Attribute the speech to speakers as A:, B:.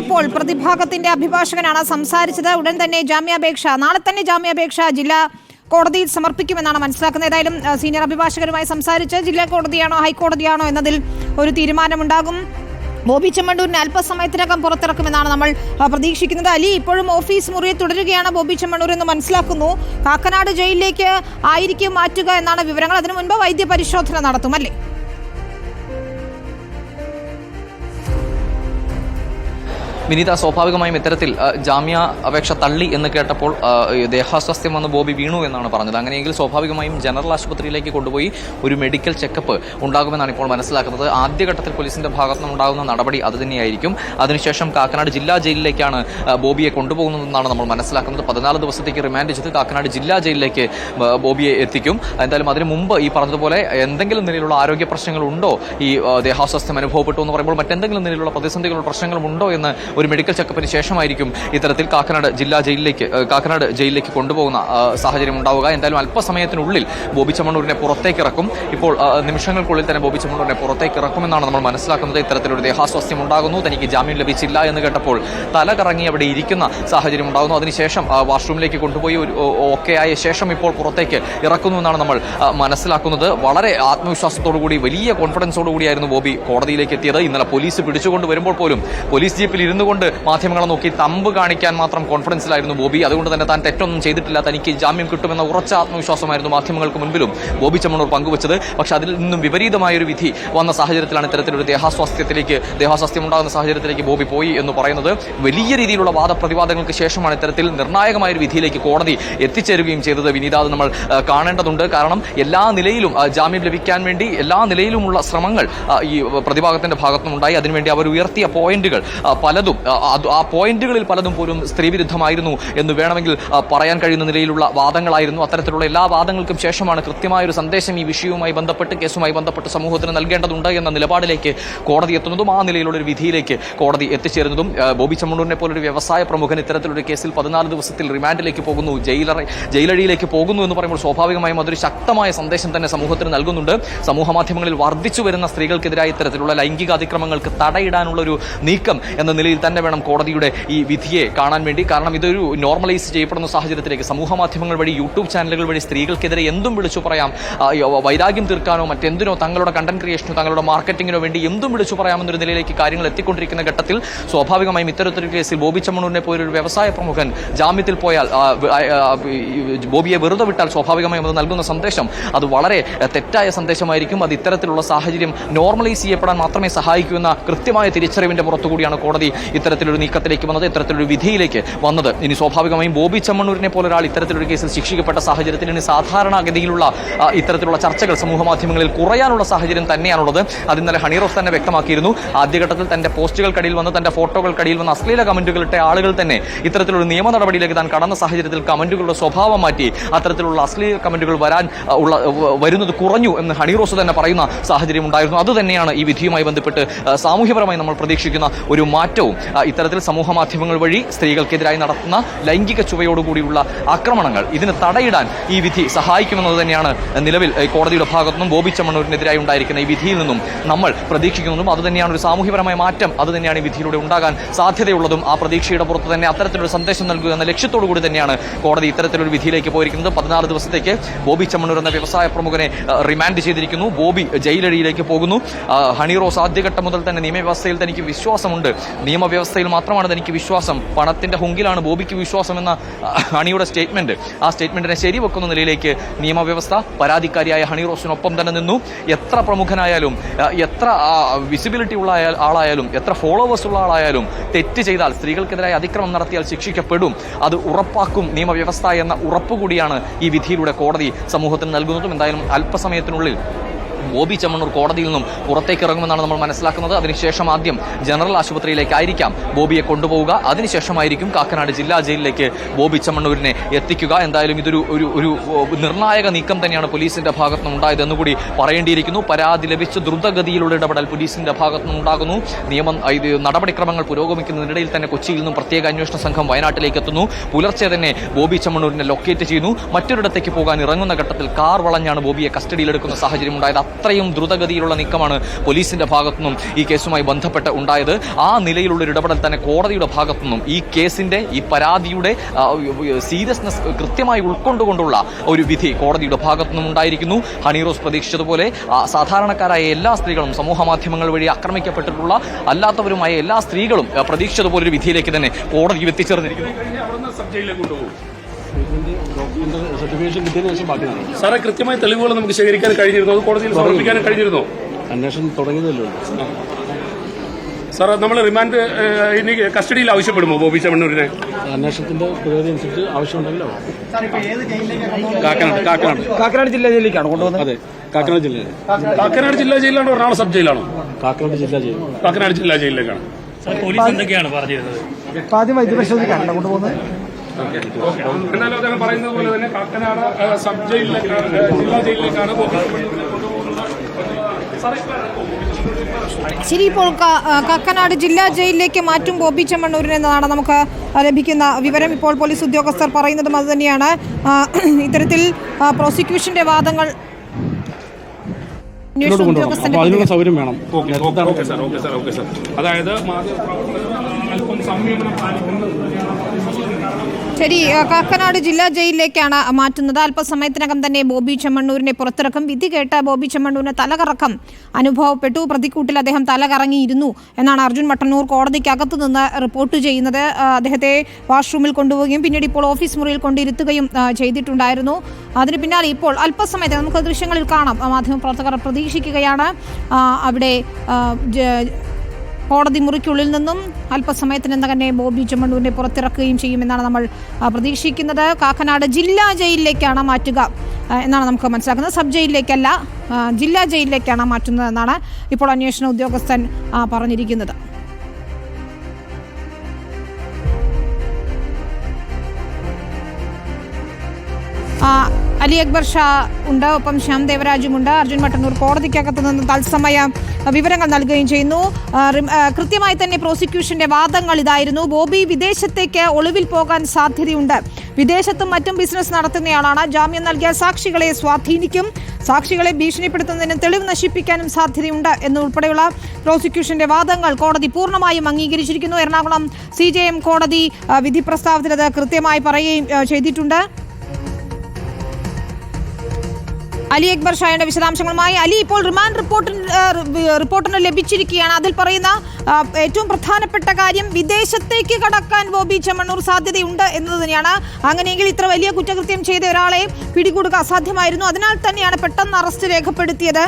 A: ഇപ്പോൾ പ്രതിഭാഗത്തിന്റെ അഭിഭാഷകനാണ് സംസാരിച്ചത്. ഉടൻ തന്നെ ജാമ്യാപേക്ഷ നാളെ തന്നെ ജാമ്യാപേക്ഷ ജില്ലാ കോടതിയിൽ സമർപ്പിക്കുമെന്നാണ് മനസ്സിലാക്കുന്നത്. ഏതായാലും സീനിയർ അഭിഭാഷകരുമായി സംസാരിച്ച് ജില്ലാ കോടതിയാണോ ഹൈക്കോടതിയാണോ എന്നതിൽ ഒരു തീരുമാനമുണ്ടാകും. ബോബി ചെമ്മണ്ണൂരിനെ അല്പസമയത്തിനകം പുറത്തിറക്കുമെന്നാണ് നമ്മൾ പ്രതീക്ഷിക്കുന്നത്. അലി ഇപ്പോഴും ഓഫീസ് മുറിയിൽ തുടരുകയാണ് ബോബി ചെമ്മണ്ണൂർ എന്ന് മനസ്സിലാക്കുന്നു. കാക്കനാട് ജയിലിലേക്ക് ആയിരിക്കും മാറ്റുക എന്നാണ് വിവരങ്ങൾ. അതിനു മുൻപ് വൈദ്യപരിശോധന നടത്തും. അല്ലേ?
B: വിനീത സ്വാഭാവികമായും ഇത്തരത്തിൽ ജാമ്യ അപേക്ഷ തള്ളി എന്ന് കേട്ടപ്പോൾ ദേഹാസ്വാസ്ഥ്യം വന്ന് ബോബി വീണു എന്നാണ് പറഞ്ഞത്. അങ്ങനെയെങ്കിൽ സ്വാഭാവികമായും ജനറൽ ആശുപത്രിയിലേക്ക് കൊണ്ടുപോയി ഒരു മെഡിക്കൽ ചെക്കപ്പ് ഉണ്ടാകുമെന്നാണ് ഇപ്പോൾ മനസ്സിലാക്കുന്നത്. ആദ്യഘട്ടത്തിൽ പോലീസിന്റെ ഭാഗത്തു നിന്നുണ്ടാകുന്ന നടപടി അത് തന്നെയായിരിക്കും. അതിനുശേഷം കാക്കനാട് ജില്ലാ ജയിലിലേക്കാണ് ബോബിയെ കൊണ്ടുപോകുന്നതെന്നാണ് നമ്മൾ മനസ്സിലാക്കുന്നത്. പതിനാല് ദിവസത്തേക്ക് റിമാൻഡ് ചെയ്ത് കാക്കനാട് ജില്ലാ ജയിലിലേക്ക് ബോബിയെ എത്തിക്കും. എന്തായാലും അതിനു മുമ്പ് ഈ പറഞ്ഞതുപോലെ എന്തെങ്കിലും നിലയിലുള്ള ആരോഗ്യ പ്രശ്നങ്ങളുണ്ടോ? ഈ ദേഹാസ്വാസ്ഥ്യം അനുഭവപ്പെട്ടു എന്ന് പറയുമ്പോൾ മറ്റെന്തെങ്കിലും നിലയിലുള്ള പ്രതിസന്ധികളുള്ള പ്രശ്നങ്ങളുണ്ടോ എന്ന് ഒരു മെഡിക്കൽ ചെക്കപ്പിന് ശേഷമായിരിക്കും ഇത്തരത്തിൽ കാക്കനാട് ജില്ലാ ജയിലിലേക്ക് കാക്കനാട് ജയിലിലേക്ക് കൊണ്ടുപോകുന്ന സാഹചര്യം ഉണ്ടാവുക. എന്തായാലും അല്പസമയത്തിനുള്ളിൽ ബോബി ചമ്മണ്ണൂരിനെ പുറത്തേക്ക് ഇറക്കും ഇപ്പോൾ നിമിഷങ്ങൾക്കുള്ളിൽ തന്നെ ബോബി ചമ്മണ്ണൂരിനെ പുറത്തേക്ക് ഇറക്കുമെന്നാണ് നമ്മൾ മനസ്സിലാക്കുന്നത്. ഇത്തരത്തിലൊരു ദേഹാസ്വാസ്ഥ്യം ഉണ്ടാകുന്നു. തനിക്ക് ജാമ്യം ലഭിച്ചില്ല എന്ന് കേട്ടപ്പോൾ തല കറങ്ങി അവിടെ ഇരിക്കുന്ന സാഹചര്യം ഉണ്ടാകുന്നു അതിനുശേഷം വാഷ്റൂമിലേക്ക് കൊണ്ടുപോയി ഒരു ഓക്കെ ആയ ശേഷം ഇപ്പോൾ പുറത്തേക്ക് ഇറക്കുന്നു എന്നാണ് നമ്മൾ മനസ്സിലാക്കുന്നത്. വളരെ ആത്മവിശ്വാസത്തോടു കൂടി വലിയ കോൺഫിഡൻസോടു കൂടിയായിരുന്നു ബോബി കോടതിയിലേക്ക് എത്തിയത്. ഇന്നലെ പോലീസ് പിടിച്ചുകൊണ്ട് വരുമ്പോൾ പോലും പോലീസ് ജീപ്പിൽ ഇരുന്നു കൊണ്ട് മാധ്യമങ്ങളെ നോക്കി തമ്പ് കാണിക്കാൻ മാത്രം കോൺഫിഡൻസിലായിരുന്നു ബോബി. അതുകൊണ്ട് തന്നെ താൻ തെറ്റൊന്നും ചെയ്തിട്ടില്ല. തനിക്ക് ജാമ്യം കിട്ടുമെന്ന ഉറച്ച ആത്മവിശ്വാസമായിരുന്നു മാധ്യമങ്ങൾക്ക് മുൻപിലും ബോബി ചമ്മണൂർ പങ്കുവച്ചത്. പക്ഷെ അതിൽ നിന്നും വിപരീതമായൊരു വിധി വന്ന സാഹചര്യത്തിലാണ് ഇത്തരത്തിലൊരു ദേഹാസ്വാസ്ഥ്യത്തിലേക്ക് ദേഹാസ്വാസ്ഥ്യം ഉണ്ടാകുന്ന സാഹചര്യത്തിലേക്ക് ബോബി പോയി എന്ന് പറയുന്നത്. വലിയ രീതിയിലുള്ള വാദപ്രതിവാദങ്ങൾക്ക് ശേഷമാണ് ഇത്തരത്തിൽ നിർണായകമായ ഒരു വിധിയിലേക്ക് കോടതി എത്തിച്ചേരുകയും ചെയ്തത്. വിനീത അത് നമ്മൾ കാണേണ്ടതുണ്ട്. കാരണം എല്ലാ നിലയിലും ജാമ്യം ലഭിക്കാൻ വേണ്ടി എല്ലാ നിലയിലുമുള്ള ശ്രമങ്ങൾ ഈ പ്രതിഭാഗത്തിന്റെ ഭാഗത്തുനിന്നുണ്ടായി. അതിനുവേണ്ടി അവർ ഉയർത്തിയ പോയിന്റുകൾ ആ, പലതും ആ, പോയിന്റുകളിൽ പലതും പോലും സ്ത്രീവിരുദ്ധമായിരുന്നു എന്ന് വേണമെങ്കിൽ പറയാൻ കഴിയുന്ന നിലയിലുള്ള വാദങ്ങളായിരുന്നു. അത്തരത്തിലുള്ള എല്ലാ വാദങ്ങൾക്കും ശേഷമാണ് കൃത്യമായ ഒരു സന്ദേശം ഈ വിഷയവുമായി ബന്ധപ്പെട്ട് കേസുമായി ബന്ധപ്പെട്ട് സമൂഹത്തിന് നൽകേണ്ടതുണ്ട് എന്ന നിലപാടിലേക്ക് കോടതി എത്തുന്നതും ആ നിലയിലുള്ള ഒരു വിധിയിലേക്ക് കോടതി എത്തിച്ചേരുന്നതും. ബോബി ചമ്മണ്ണൂരിനെ പോലൊരു വ്യവസായ പ്രമുഖൻ ഇത്തരത്തിലൊരു കേസിൽ പതിനാല് ദിവസത്തിൽ റിമാൻഡിലേക്ക് പോകുന്നു ജയിലറ ജയിലഴിയിലേക്ക് പോകുന്നു എന്ന് പറയുമ്പോൾ സ്വാഭാവികമായും അതൊരു ശക്തമായ സന്ദേശം തന്നെ സമൂഹത്തിന് നൽകുന്നുണ്ട്. സമൂഹ മാധ്യമങ്ങളിൽ വർദ്ധിച്ചു വരുന്ന സ്ത്രീകൾക്കെതിരായ ഇത്തരത്തിലുള്ള ലൈംഗിക അതിക്രമങ്ങൾക്ക് തടയിടാനുള്ള ഒരു നീക്കം എന്ന നിലയിൽ തന്നെ വേണം കോടതിയുടെ ഈ വിധിയെ കാണാൻ വേണ്ടി. കാരണം ഇതൊരു നോർമലൈസ് ചെയ്യപ്പെടുന്ന സാഹചര്യത്തിലേക്ക് സമൂഹ മാധ്യമങ്ങൾ വഴി യൂട്യൂബ് ചാനലുകൾ വഴി സ്ത്രീകൾക്കെതിരെ എന്തും വിളിച്ചു പറയാം. വൈരാഗ്യം തീർക്കാനോ മറ്റെന്തിനോ തങ്ങളുടെ കണ്ടന്റ് ക്രിയേഷനോ തങ്ങളുടെ മാർക്കറ്റിങ്ങിനോ വേണ്ടി എന്തും വിളിച്ചു പറയാമെന്നൊരു നിലയിലേക്ക് കാര്യങ്ങൾ എത്തിക്കൊണ്ടിരിക്കുന്ന ഘട്ടത്തിൽ സ്വാഭാവികമായും ഇത്തരത്തിലൊരു കേസിൽ ബോബി ചമ്മണൂരിനെ പോലൊരു വ്യവസായ പ്രമുഖൻ ജാമ്യത്തിൽ പോയാൽ ബോബിയെ വെറുതെ വിട്ടാൽ സ്വാഭാവികമായും അത് നൽകുന്ന സന്ദേശം അത് വളരെ തെറ്റായ സന്ദേശമായിരിക്കും. അത് ഇത്തരത്തിലുള്ള സാഹചര്യം നോർമലൈസ് ചെയ്യപ്പെടാൻ മാത്രമേ സഹായിക്കൂ എന്ന കൃത്യമായ തിരിച്ചറിവിന്റെ പുറത്തുകൂടിയാണ് കോടതി ഇത്തരത്തിലൊരു നീക്കത്തിലേക്ക് വന്നത് ഇത്തരത്തിലൊരു വിധിയിലേക്ക് വന്നത്. ഇനി സ്വാഭാവികമായും ബോബി ചമ്മണ്ണൂരിനെ പോലെ ഒരാൾ ഇത്തരത്തിലൊരു കേസിൽ ശിക്ഷിക്കപ്പെട്ട സാഹചര്യത്തിൽ ഇനി സാധാരണഗതിയിലുള്ള ഇത്തരത്തിലുള്ള ചർച്ചകൾ സമൂഹ മാധ്യമങ്ങളിൽ കുറയാനുള്ള സാഹചര്യം തന്നെയാണുള്ളത്. അത് ഇന്നലെ ഹണീറോസ് തന്നെ വ്യക്തമാക്കിയിരുന്നു. ആദ്യഘട്ടത്തിൽ തന്റെ പോസ്റ്റുകൾക്കടിയിൽ വന്ന് തന്റെ ഫോട്ടോകൾക്കടിയിൽ വന്ന് അശ്ലീല കമന്റുകളിട്ട ആളുകൾ തന്നെ ഇത്തരത്തിലൊരു നിയമ നടപടിയിലേക്ക് താൻ കടന്ന സാഹചര്യത്തിൽ കമന്റുകളുടെ സ്വഭാവം മാറ്റി അത്തരത്തിലുള്ള അശ്ലീല കമന്റുകൾ വരാൻ ഉള്ള വരുന്നത് കുറഞ്ഞു എന്ന് ഹണിറോസ് തന്നെ പറയുന്ന സാഹചര്യം ഉണ്ടായിരുന്നു. അത് തന്നെയാണ് ഈ വിധിയുമായി ബന്ധപ്പെട്ട് സാമൂഹ്യപരമായി നമ്മൾ പ്രതീക്ഷിക്കുന്ന ഒരു മാറ്റവും. ഇത്തരത്തിൽ സമൂഹ മാധ്യമങ്ങൾ വഴി സ്ത്രീകൾക്കെതിരായി നടത്തുന്ന ലൈംഗിക ചുവയോടുകൂടിയുള്ള ആക്രമണങ്ങൾ ഇതിന് തടയിടാൻ ഈ വിധി സഹായിക്കുമെന്നത് തന്നെയാണ് നിലവിൽ കോടതിയുടെ ഭാഗത്തുനിന്നും ബോബി ചമ്മണ്ണൂരിനെതിരായി ഉണ്ടായിരിക്കുന്ന ഈ വിധിയിൽ നിന്നും നമ്മൾ പ്രതീക്ഷിക്കുന്നതും അതുതന്നെയാണ് ഒരു സാമൂഹ്യപരമായ മാറ്റം അത് തന്നെയാണ് ഈ വിധിയിലൂടെ ഉണ്ടാകാൻ സാധ്യതയുള്ളതും ആ പ്രതീക്ഷയുടെ പുറത്ത് തന്നെ അത്തരത്തിലൊരു സന്ദേശം നൽകുക എന്ന ലക്ഷ്യത്തോടു കൂടി തന്നെയാണ് കോടതി ഇത്തരത്തിലൊരു വിധിയിലേക്ക് പോയിരിക്കുന്നത്. പതിനാല് ദിവസത്തേക്ക് ബോബി ചമ്മണ്ണൂർ എന്ന വ്യവസായ പ്രമുഖനെ റിമാൻഡ് ചെയ്തിരിക്കുന്നു. ബോബി ജയിലഴിയിലേക്ക് പോകുന്നു. ഹണിറോസ് ഹണി റോസ് ആദ്യഘട്ടം മുതൽ തന്നെ നിയമവ്യവസ്ഥയിൽ തനിക്ക് വിശ്വാസമുണ്ട്. നിയമവ്യവസ്ഥയിൽ മാത്രമാണ് തനിക്ക് വിശ്വാസം. പണത്തിന്റെ ഹുങ്കിലാണ് ബോബിക്ക് വിശ്വാസം എന്ന ഹണിയുടെ സ്റ്റേറ്റ്മെന്റ്. ആ സ്റ്റേറ്റ്മെന്റിനെ ശരിവെക്കുന്ന നിലയിലേക്ക് നിയമവ്യവസ്ഥ പരാതിക്കാരിയായ ഹണി റോസിനൊപ്പം തന്നെ നിന്നു. എത്ര പ്രമുഖനായാലും എത്ര വിസിബിലിറ്റി ഉള്ള ആളായാലും എത്ര ഫോളോവേഴ്സ് ഉള്ള ആളായാലും തെറ്റ് ചെയ്താൽ സ്ത്രീകൾക്കെതിരായ അതിക്രമം നടത്തിയാൽ ശിക്ഷിക്കപ്പെടും. അത് ഉറപ്പാക്കും നിയമവ്യവസ്ഥ എന്ന ഉറപ്പ് കൂടിയാണ് ഈ വിധിയിലൂടെ കോടതി സമൂഹത്തിന് നൽകുന്നതും. എന്തായാലും അല്പസമയത്തിനുള്ളിൽ ബോബി ചെമ്മണ്ണൂർ കോടതിയിൽ നിന്നും പുറത്തേക്ക് ഇറങ്ങുമെന്നാണ് നമ്മൾ മനസ്സിലാക്കുന്നത്. അതിനുശേഷം ആദ്യം ജനറൽ ആശുപത്രിയിലേക്കായിരിക്കാം ബോബിയെ കൊണ്ടുപോവുക. അതിനുശേഷമായിരിക്കും കാക്കനാട് ജില്ലാ ജയിലിലേക്ക് ബോബി ചെമ്മണ്ണൂരിനെ എത്തിക്കുക. എന്തായാലും ഇതൊരു ഒരു ഒരു നിർണായക നീക്കം തന്നെയാണ് പോലീസിന്റെ ഭാഗത്തു നിന്നുണ്ടായത് എന്നുകൂടി പറയേണ്ടിയിരിക്കുന്നു. പരാതി ലഭിച്ച ദ്രുതഗതിയിലുള്ള ഇടപെടൽ പോലീസിന്റെ ഭാഗത്തു നിന്നുണ്ടാകുന്നു നിയമം ഇത് നടപടിക്രമങ്ങൾ പുരോഗമിക്കുന്നതിനിടയിൽ തന്നെ കൊച്ചിയിൽ നിന്നും പ്രത്യേക അന്വേഷണ സംഘം വയനാട്ടിലേക്ക് എത്തുന്നു. പുലർച്ചെ തന്നെ ബോബി ചെമ്മണ്ണൂരിനെ ലൊക്കേറ്റ് ചെയ്യുന്നു മറ്റൊരിടത്തേക്ക് പോകാൻ ഇറങ്ങുന്ന ഘട്ടത്തിൽ കാർ വളഞ്ഞാണ് ബോബിയെ കസ്റ്റഡിയിലെടുക്കുന്ന സാഹചര്യം ഉണ്ടായത് അത്രയും ദ്രുതഗതിയിലുള്ള നീക്കമാണ് പോലീസിന്റെ ഭാഗത്തുനിന്നും ഈ കേസുമായി ബന്ധപ്പെട്ട് ഉണ്ടായത്. ആ നിലയിലുള്ള ഇടപെടൽ തന്നെ കോടതിയുടെ ഭാഗത്തുനിന്നും ഈ കേസിന്റെ ഈ പരാതിയുടെ സീരിയസ്നെസ് കൃത്യമായി ഉൾക്കൊണ്ടുകൊണ്ടുള്ള ഒരു വിധി കോടതിയുടെ ഭാഗത്തുനിന്നും ഉണ്ടായിരിക്കുന്നു. ഹണീറോസ് പ്രതീക്ഷിച്ചതുപോലെ സാധാരണക്കാരായ എല്ലാ സ്ത്രീകളും സമൂഹ മാധ്യമങ്ങൾ വഴി ആക്രമിക്കപ്പെട്ടിട്ടുള്ള അല്ലാത്തവരുമായ എല്ലാ സ്ത്രീകളും പ്രതീക്ഷിച്ചതുപോലെ ഒരു വിധിയിലേക്ക് തന്നെ കോടതി എത്തിച്ചേർന്നിരിക്കുന്നു.
C: സാറേ കൃത്യമായ തെളിവുകൾ നമുക്ക് ശേഖരിക്കാൻ കഴിഞ്ഞിരുന്നു. അത് കോടതിയിൽ സമർപ്പിക്കാനും കഴിഞ്ഞിരുന്നു.
D: അന്വേഷണം തുടങ്ങിയതല്ലോ
C: സാർ നമ്മൾ റിമാൻഡ് ഇനി കസ്റ്റഡിയിൽ ആവശ്യപ്പെടുമോ ബോബി ചെമ്മണ്ണൂരിനെ
D: അന്വേഷണത്തിന്റെ പുരോഗതി അനുസരിച്ച് ആവശ്യമുണ്ടെങ്കിലോ?
C: കാക്കനാട് കാക്കനാട്.
E: കാക്കനാട് ജില്ലാ ജയിലിലേക്കാണ് കൊണ്ടുവന്നത്?
D: അതെ കാക്കനാട് ജില്ലയിൽ
C: കാക്കനാട് ജില്ലാ ജയിലാണോ എറണാകുളം സബ് ജയിലാണോ?
D: കാക്കനാട് ജില്ലാ ജയിൽ
C: കാക്കനാട് ജില്ലാ ജയിലിലേക്കാണ്.
F: പോലീസ് എന്തൊക്കെയാണ് പറഞ്ഞിരുന്നത്?
E: ഇപ്പൊ ആദ്യം വൈദ്യപരിശോധിക്കാണ് കൊണ്ടുപോകുന്നത്.
C: എന്നാലും അദ്ദേഹം പറയുന്നത് പോലെ തന്നെ കാക്കനാട് സബ് ജയിലിലേക്കാണ് ജില്ലാ ജയിലിലേക്കാണ്
A: ശരി ഇപ്പോൾ കാക്കനാട് ജില്ലാ ജയിലിലേക്ക് മാറ്റും ബോബി ചെമ്മണ്ണൂരിൽ എന്നതാണ് നമുക്ക് ലഭിക്കുന്ന വിവരം. ഇപ്പോൾ പോലീസ് ഉദ്യോഗസ്ഥർ പറയുന്നതും അതുതന്നെയാണ് ഇത്തരത്തിൽ പ്രോസിക്യൂഷന്റെ വാദങ്ങൾ
D: അതിനുള്ള സൗകര്യം വേണം.
C: Okay okay okay sir okay sir okay sir. അതായത് അല്പം സംയമനം
A: ശരി കാക്കനാട് ജില്ലാ ജയിലിലേക്കാണ് മാറ്റുന്നത്. അല്പസമയത്തിനകം തന്നെ ബോബി ചെമ്മണ്ണൂരിനെ പുറത്തിറക്കും. വിധി കേട്ട ബോബി ചെമ്മണ്ണൂരിന് തലകറക്കം അനുഭവപ്പെട്ടു. പ്രതിക്കൂട്ടിൽ അദ്ദേഹം തലകറങ്ങിയിരുന്നു എന്നാണ് അർജുൻ മട്ടന്നൂർ കോടതിക്കകത്ത് നിന്ന് റിപ്പോർട്ട് ചെയ്യുന്നത്. അദ്ദേഹത്തെ വാഷ്റൂമിൽ കൊണ്ടുപോവുകയും പിന്നീട് ഇപ്പോൾ ഓഫീസ് മുറിയിൽ കൊണ്ടിരുത്തുകയും ചെയ്തിട്ടുണ്ടായിരുന്നു. അതിന് പിന്നാലെ ഇപ്പോൾ അല്പസമയത്ത് നമുക്ക് ദൃശ്യങ്ങളിൽ കാണാം. ആ, മാധ്യമപ്രവർത്തകർ പ്രതീക്ഷിക്കുകയാണ്. അവിടെ കോടതി മുറിക്കുള്ളിൽ നിന്നും അല്പസമയത്തിനകം തന്നെ ബോബി ചെമ്മണ്ണൂരിനെ പുറത്തിറക്കുകയും ചെയ്യുമെന്നാണ് നമ്മൾ പ്രതീക്ഷിക്കുന്നത്. കാക്കനാട് ജില്ലാ ജയിലിലേക്കാണ് മാറ്റുക എന്നാണ് നമുക്ക് മനസ്സിലാക്കുന്നത്. സബ് ജയിലിലേക്കല്ല ജില്ലാ ജയിലിലേക്കാണ് മാറ്റുന്നതെന്നാണ് ഇപ്പോൾ അന്വേഷണ ഉദ്യോഗസ്ഥൻ പറഞ്ഞിരിക്കുന്നത്. ആ, അലി അക്ബർ ഷാ ഉണ്ട് ഒപ്പം ശ്യാം ദേവരാജുമുണ്ട് അർജുൻ മട്ടന്നൂർ കോടതിക്കകത്ത് നിന്ന് തത്സമയ വിവരങ്ങൾ നൽകുകയും ചെയ്യുന്നു. കൃത്യമായി തന്നെ പ്രോസിക്യൂഷന്റെ വാദങ്ങൾ ഇതായിരുന്നു. ബോബി വിദേശത്തേക്ക് ഒളിവിൽ പോകാൻ സാധ്യതയുണ്ട്. വിദേശത്തും മറ്റും ബിസിനസ് നടത്തുന്നയാളാണ്. ജാമ്യം നൽകിയ സാക്ഷികളെ സ്വാധീനിക്കും. സാക്ഷികളെ ഭീഷണിപ്പെടുത്തുന്നതിനും തെളിവ് നശിപ്പിക്കാനും സാധ്യതയുണ്ട് എന്നുൾപ്പെടെയുള്ള പ്രോസിക്യൂഷന്റെ വാദങ്ങൾ കോടതി പൂർണമായും അംഗീകരിച്ചിരിക്കുന്നു. എറണാകുളം സി കോടതി വിധി പ്രസ്താവത്തിൽ അത് കൃത്യമായി പറയുകയും ചെയ്തിട്ടുണ്ട്. അലി അക്ബർ ഷായുടെ വിശദാംശങ്ങളുമായി. അലി ഇപ്പോൾ റിമാൻഡ് റിപ്പോർട്ടിന് റിപ്പോർട്ടിന് ലഭിച്ചിരിക്കുകയാണ്. അതിൽ പറയുന്ന ഏറ്റവും പ്രധാനപ്പെട്ട കാര്യം വിദേശത്തേക്ക് കടക്കാൻ ബോബി ചെമ്മണ്ണൂർ സാധ്യതയുണ്ട് എന്നത് തന്നെയാണ്. അങ്ങനെയെങ്കിൽ ഇത്ര വലിയ കുറ്റകൃത്യം ചെയ്ത ഒരാളെ പിടികൂടുക അസാധ്യമായിരുന്നു. അതിനാൽ തന്നെയാണ് പെട്ടെന്ന് അറസ്റ്റ് രേഖപ്പെടുത്തിയത്.